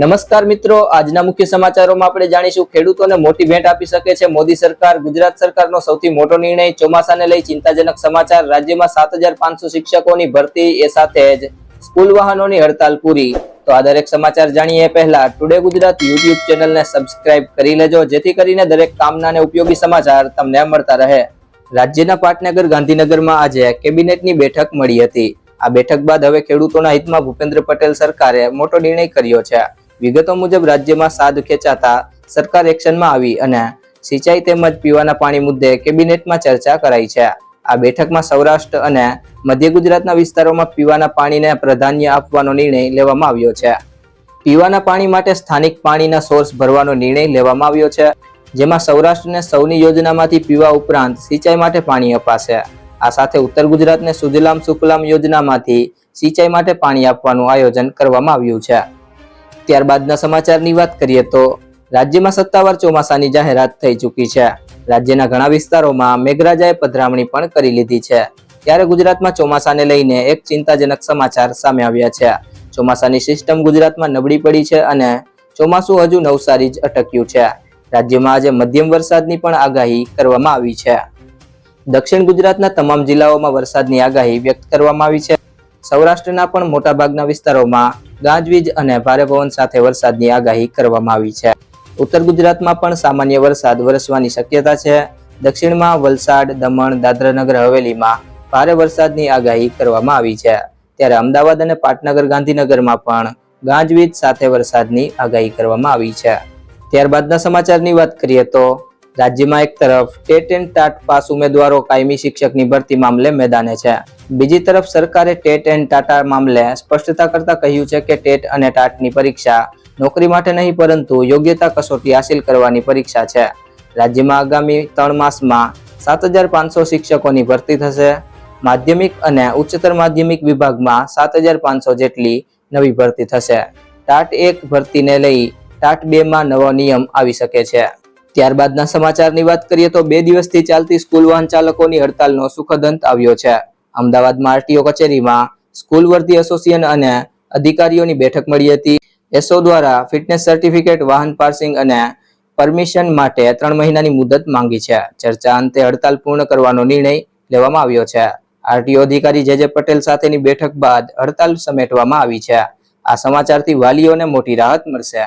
નમસ્કાર મિત્રો, આજના મુખ્ય સમાચારોમાં આપણે જાણીશું, ખેડૂતોને મોટી ભેટ આપી શકે છે મોદી સરકાર, ગુજરાત સરકારનો સૌથી મોટો નિર્ણય, ચોમાસાને લઈ ચિંતાજનક સમાચાર, રાજ્યમાં સાત શિક્ષકોની ભરતી, એ સાથે જ સ્કૂલ વાહનોની હડતાલ પૂરી. તો આ દરેક સમાચાર જાણીએ પહેલા ટુડે ગુજરાત યુટ્યુબ ચેનલને સબસ્ક્રાઇબ કરી લેજો, જેથી કરીને દરેક કામના ઉપયોગી સમાચાર તમને મળતા રહે. રાજ્યના પાટનગર, ગાંધીનગરમાં આજે કેબિનેટની બેઠક મળી હતી. આ બેઠક બાદ હવે ખેડૂતોના હિતમાં ભૂપેન્દ્ર પટેલ સરકારે મોટો નિર્ણય કર્યો છે. વિગતો મુજબ રાજ્યમાં સાદ ખેંચાતા સરકાર એક્શનમાં આવી અને સિંચાઈ તેમજ પીવાના પાણી મુદ્દે કેબિનેટમાં ચર્ચા કરાઈ છે. આ બેઠકમાં સૌરાષ્ટ્ર અને મધ્ય ગુજરાતના વિસ્તારોમાં પીવાના પાણીને પ્રાધાન્ય આપવાનો નિર્ણય લેવામાં આવ્યો છે. પીવાના પાણી માટે સ્થાનિક પાણીના સોર્સ ભરવાનો નિર્ણય લેવામાં આવ્યો છે, જેમાં સૌરાષ્ટ્રને સૌની યોજનામાંથી પીવા ઉપરાંત સિંચાઈ માટે પાણી અપાશે. આ સાથે ઉત્તર ગુજરાતને સુજલામ સુફલામ યોજનામાંથી સિંચાઈ માટે પાણી આપવાનું આયોજન કરવામાં આવ્યું છે. ત્યારબાદના સમાચારની વાત કરીએ તો રાજ્યમાં સત્તાવાર ચોમાસાની જાહેરાત થઈ ચૂકી છે. રાજ્યના ઘણા વિસ્તારોમાં મેઘરાજાએ પધરામણી પણ કરી લીધી છે. ત્યારે ગુજરાતમાં ચોમાસાને લઈને એક ચિંતાજનક સમાચાર સામે આવ્યા છે. ચોમાસાની સિસ્ટમ ગુજરાતમાં નબળી પડી છે અને ચોમાસું હજુ નવસારી જ અટક્યું છે. રાજ્યમાં આજે મધ્યમ વરસાદની પણ આગાહી કરવામાં આવી છે. દક્ષિણ ગુજરાતના તમામ જિલ્લાઓમાં વરસાદની આગાહી વ્યક્ત કરવામાં આવી છે. સૌરાષ્ટ્રના પણ મોટાભાગના વિસ્તારોમાં ગાજવીજ અને ભારે પવન સાથે વરસાદની આગાહી કરવામાં આવી છે. ઉત્તર ગુજરાતમાં પણ સામાન્ય વરસાદ વરસવાની શક્યતા છે. દક્ષિણમાં વલસાડ, દમણ, દાદરાનગર, હવેલીમાં ભારે વરસાદની આગાહી કરવામાં આવી છે. ત્યારે અમદાવાદ અને પાટનગર, ગાંધીનગરમાં પણ ગાજવીજ સાથે વરસાદની આગાહી કરવામાં આવી છે. ત્યારબાદના સમાચારની વાત કરીએ તો રાજ્યમાં એક તરફ ટેટ એન્ડ ટાટ પાસ ઉમેદવારો કાયમી શિક્ષકની ભરતી મામલે મેદાને છે. બીજી તરફ સરકારે ટેટ એન્ડ ટાટા મામલે સ્પષ્ટતા કરતા કહ્યું છે કે ટેટ અને ટાટની પરીક્ષા નોકરી માટે નહીં, પરંતુ યોગ્યતા કસોટી હાંસિલ કરવાની પરીક્ષા છે. રાજ્યમાં આગામી ત્રણ માસમાં સાત હજાર પાંચસો શિક્ષકોની ભરતી થશે. માધ્યમિક અને ઉચ્ચતર માધ્યમિક વિભાગમાં સાત હજાર પાંચસો જેટલી નવી ભરતી થશે. ટાટ એક ભરતીને લઈ ટાટ બેમાં નવો નિયમ આવી શકે છે. ત્યારબાદના સમાચારની વાત કરીએ તો બે દિવસથી ચાલતી સ્કૂલ વાહન ચાલકોની હડતાલનો સુખદ અંત આવ્યો છે. અમદાવાદમાં આરટીઓ કચેરીમાં સ્કૂલ વર્ધી એસોસિએશન અને અધિકારીઓની બેઠક મળી હતી. એસો દ્વારા ફિટનેસ સર્ટિફિકેટ, વાહન પાર્સિંગ અને પરમિશન માટે ત્રણ મહિનાની મુદત માંગી છે. ચર્ચા અંતે હડતાલ પૂર્ણ કરવાનો નિર્ણય લેવામાં આવ્યો છે. આરટીઓ અધિકારી જે જે પટેલ સાથેની બેઠક બાદ હડતાલ સમેટવામાં આવી છે. આ સમાચારથી વાલીઓને મોટી રાહત મળશે.